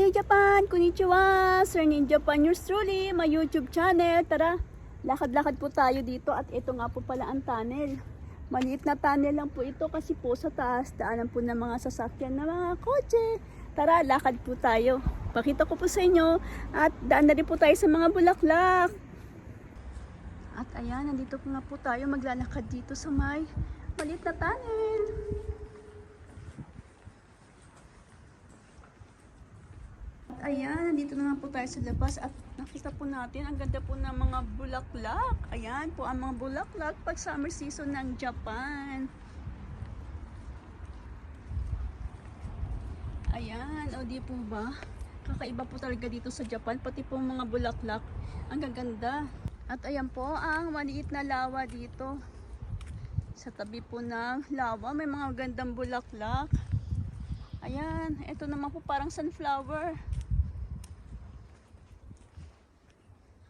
Ohayo Japan! Konnichiwa! Sir Ninja Japan yours truly, my YouTube channel. Tara, lakad-lakad po tayo dito at ito nga po pala ang tunnel. Maliit na tunnel lang po ito kasi po sa taas, daanan po ng mga sasakyan na mga kotse. Tara, lakad po tayo. Pakita ko po sa inyo at daan na rin po tayo sa mga bulaklak. At ayan, nandito po nga po tayo maglalakad dito sa may maliit na tunnel. Ayan, nandito naman po tayo sa labas at nakita po natin ang ganda po ng mga bulaklak. Ayan po ang mga bulaklak pag summer season ng Japan. Ayan, o di po ba? Kakaiba po talaga dito sa Japan, pati po mga bulaklak. Ang gaganda. At ayan po ang maliit na lawa dito. Sa tabi po ng lawa, may mga gandang bulaklak. Ayan, ito naman po parang sunflower.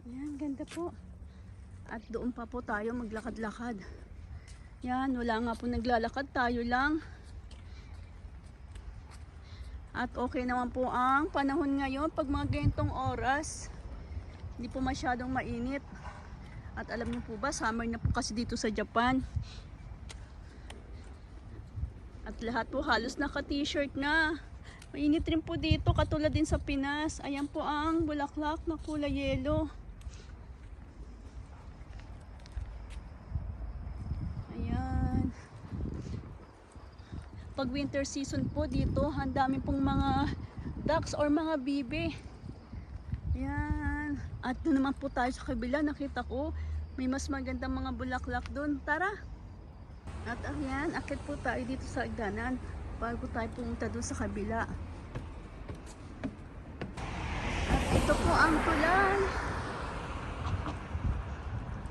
Ayan, ganda po. At doon pa po tayo maglakad-lakad. Yan, wala nga po naglalakad, tayo lang. At okay naman po ang panahon ngayon pag mga ganitong oras. Hindi po masyadong mainit. At alam niyo po ba, summer na po kasi dito sa Japan. At lahat po halos naka t-shirt na. Mainit rin po dito katulad din sa Pinas. Ayan po ang bulaklak na kulay yellow. Ayan. Pag winter season po dito, ang dami pong mga ducks or mga bibe. Ayan. At doon naman po tayo sa kabila, nakita ko may mas magandang mga bulaklak doon. Tara! At ayan, akit po tayo dito sa agdanan bago tayo pumunta doon sa kabila. At ito po ang tulay.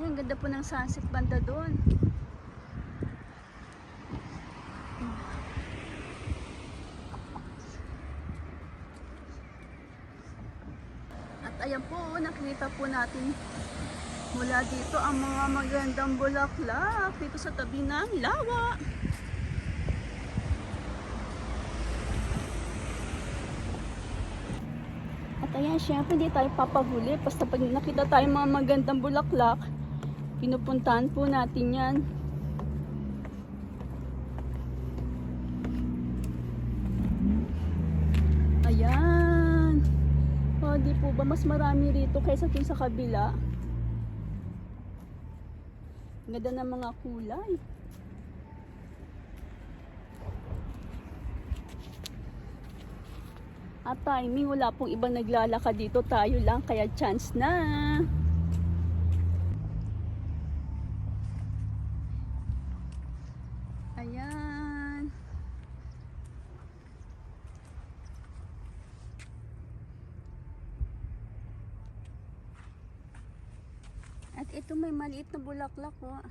Ayan, ganda po ng sunset banda doon. Ayan po, nakita po natin mula dito ang mga magandang bulaklak dito sa tabi ng lawa. At ayan, syempre hindi tayo papahuli. Basta pag nakita tayo mga magandang bulaklak, pinupuntahan po natin yan. Ayan. O, di po ba mas marami rito kaysa dun sa kabila? Ganda ng mga kulay. At timing, wala pong ibang naglalakad dito. Tayo lang, kaya chance na. Ayan. At ito may maliit na bulaklak oh.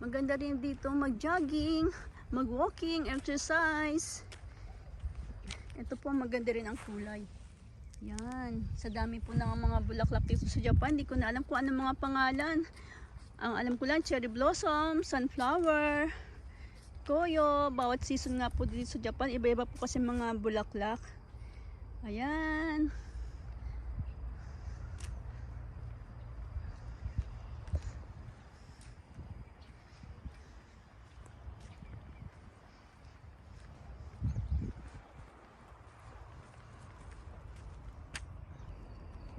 Maganda rin dito mag-jogging, mag-walking, exercise. Ito po maganda rin ang kulay. Yan. Sa dami po ng mga bulaklak dito sa Japan, hindi ko na alam kung anong mga pangalan. Ang alam ko lang, cherry blossom, sunflower, Koyo, bawat season nga po dito sa Japan, iba-iba po kasi mga bulaklak. Ayan.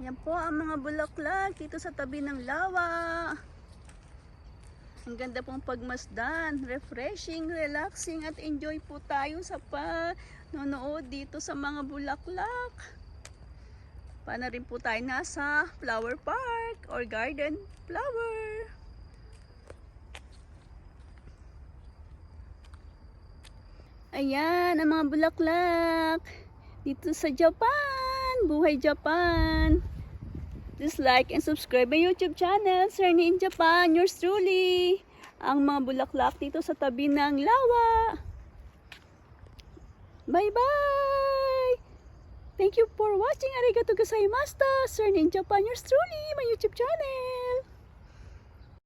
Yan po ang mga bulaklak dito sa tabi ng lawa. Ang ganda pong pagmasdan, refreshing, relaxing at enjoy po tayo sa panonood dito sa mga bulaklak. Paano rin po tayo nasa flower park or garden flower. Ayan, ang mga bulaklak dito sa Japan. Buhay Japan. Just like and subscribe my YouTube channel, Sir in Japan, yours truly. Ang mga bulaklak dito sa tabi ng lawa. Bye-bye! Thank you for watching. Arigato gozaimashita. Sir in Japan, yours truly, my YouTube channel.